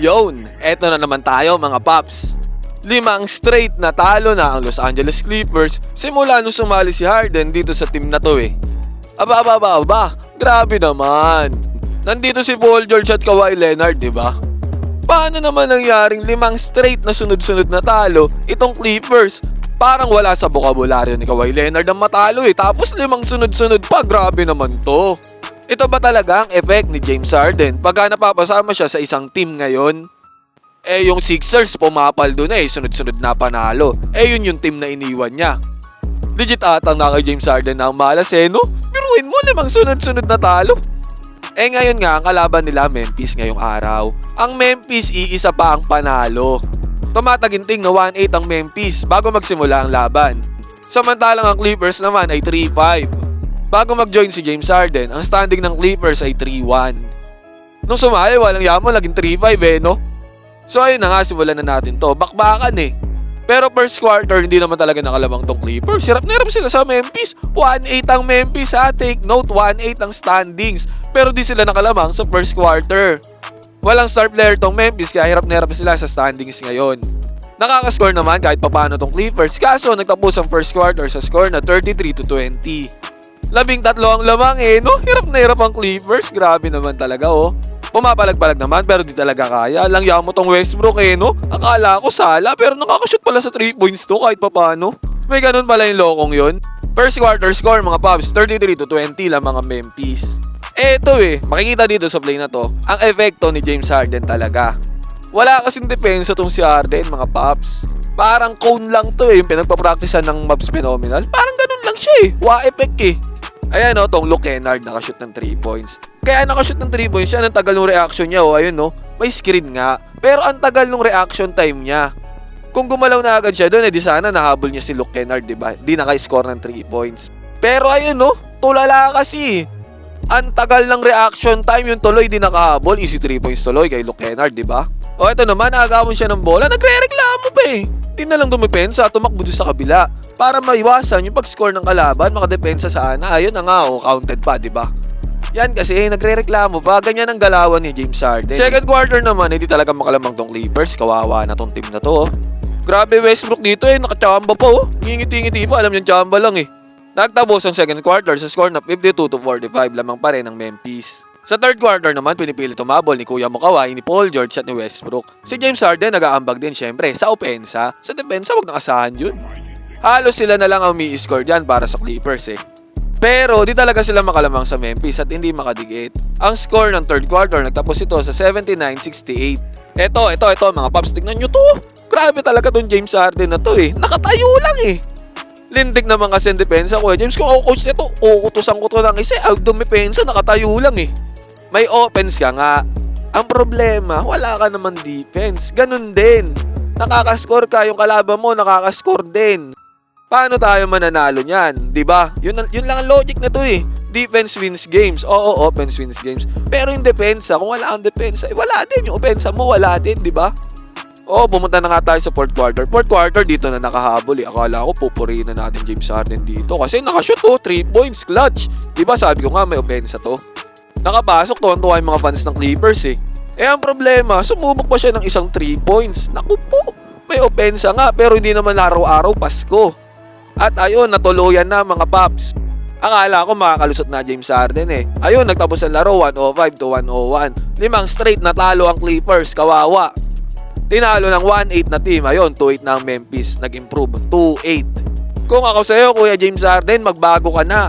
Yon, eto na naman tayo mga paps. Limang straight na talo na ang Los Angeles Clippers simula nung sumali si Harden dito sa team na to eh. Aba, aba, aba, aba, grabe naman. Nandito si Paul George at Kawhi Leonard, di ba? Paano naman nangyaring limang straight na sunod-sunod na talo itong Clippers? Parang wala sa bokabularyo ni Kawhi Leonard ang matalo eh. Tapos limang sunod-sunod pa, grabe naman to. Ito ba talaga ang effect ni James Harden pagka napapasama siya sa isang team ngayon? Eh yung Sixers pumapal doon eh, sunod-sunod na panalo. Eh yun yung team na iniwan niya. Legit atang na kay James Harden na ang malas eh, no? Biruin mo limang sunod-sunod na talo. Eh ngayon nga, ang kalaban nila Memphis ngayong araw. Ang Memphis iisa pa ang panalo. Tumataginting na 1-8 ang Memphis bago magsimula ang laban. Samantalang ang Clippers naman ay 3-5. Bago mag-join si James Harden, ang standing ng Clippers ay 3-1. Nung sumali, walang yaman, naging 3-5 eh, no? So ayun na nga, simulan na natin to. Bakbakan eh. Pero first quarter, hindi naman talaga nakalamang tong Clippers. Hirap na sila sa Memphis. 1-8 ang Memphis ha. Take note, 1-8 ang standings. Pero di sila nakalamang sa first quarter. Walang star player tong Memphis kaya hirap na hirap sila sa standings ngayon. Nakakascore naman kahit papano tong Clippers kaso nagtapos ang first quarter sa score na 33 to 20. Labing tatlo ang lamang eh, no? Hirap na hirap ang Clippers. Grabe naman talaga, oh. Pumapalag-palag naman pero di talaga kaya. Lang mo tong Westbrook eh, no? Akala ko sala pero nakakashoot pala sa 3 points to kahit papano. May ganun pala yung lokong yun. First quarter score mga Pubs, 33 to 20 lang mga Memphis. Eto eh, makikita dito sa play na to, ang epekto ni James Harden talaga. Wala kasing depensa tong si Harden mga Pops. Parang cone lang to eh, yung pinagpapracticean ng Mavs Phenomenal. Parang ganun lang siya eh, wa effect eh. Ayan o, tong Luke Kennard nakashoot ng 3 points. Kaya nakashoot ng 3 points siya, ang tagal ng reaction niya o, ayun no, may screen nga. Pero ang tagal ng reaction time niya. Kung gumalaw na agad siya doon, eh di sana nahabol niya si Luke Kennard, di ba? Di naka-score ng 3 points. Pero ayun no, tulala kasi. Ang tagal ng reaction time, yung tuloy di nakahabol. Easy 3 points tuloy kay Luke Kennard, di ba? O ito naman, agawin siya ng bola, nagre-reklamo pa eh. Di na lang dumipensa, tumakbo doon sa kabila. Para maiwasan yung pag-score ng kalaban, makadepensa sana. Ayun na nga, oh, counted pa, di ba? Yan kasi, nagre-reklamo pa. Ganyan ang galawan ni James Harden. Second quarter naman, hindi talaga makalamang tong Clippers. Kawawa na tong team na to. oh. Grabe Westbrook dito eh, nakachamba pa oh. Ngingiti-ngiti pa, alam niyan chamba lang eh. Nagtabos ang second quarter sa score na 52 to 45 lamang pa rin ng Memphis. Sa third quarter naman, pinipili tumabol ni Kuya Mukawai, ni Paul George at ni Westbrook. Si James Harden nag-aambag din syempre sa opensa. Sa depensa, wag nakasahan yun. Halos sila na lang ang umi-score dyan para sa Clippers eh. Pero di talaga sila makalamang sa Memphis at hindi makadikit. Ang score ng third quarter nagtapos ito sa 79-68. Eto, eto, eto mga paps, tignan nyo to. Grabe talaga tong James Harden na to eh. Nakatayo lang eh. Lintik naman kasi ang depensa ko eh. James, kung ako coach nito, kukutusan ko to ng isa. eh. Out depensa, nakatayo lang eh. May offense ka nga. Ang problema, wala ka naman defense. Ganun din. Nakakascore ka, yung kalaban mo nakakascore din. Paano tayo mananalo niyan? 'Di ba? Yun, ang- yun lang ang logic na to eh. Defense wins games. Oo, offense wins games. Pero yung depensa, kung wala kang depensa, eh, wala din. Yung opensa mo, wala din, di ba? Oo, pumunta na nga tayo sa fourth quarter. Fourth quarter, dito na nakahabol eh. Akala ko pupurihin na natin James Harden dito. Kasi nakashoot to, 3 points, clutch. Di ba sabi ko nga may opensa to. Nakapasok to, tuwa yung mga fans ng Clippers eh. Eh ang problema, sumubok pa siya ng isang 3 points. Naku po, may opensa nga pero hindi naman araw-araw Pasko. At ayun, natuluyan na mga paps. Akala ko makakalusot na James Harden eh. Ayun, nagtapos ang laro 105 to 101. Limang straight na talo ang Clippers, kawawa. Tinalo ng 1-8 na team. Ayun, 2-8 na ang Memphis. Nag-improve. 2-8. Kung ako sa'yo, Kuya James Harden, magbago ka na.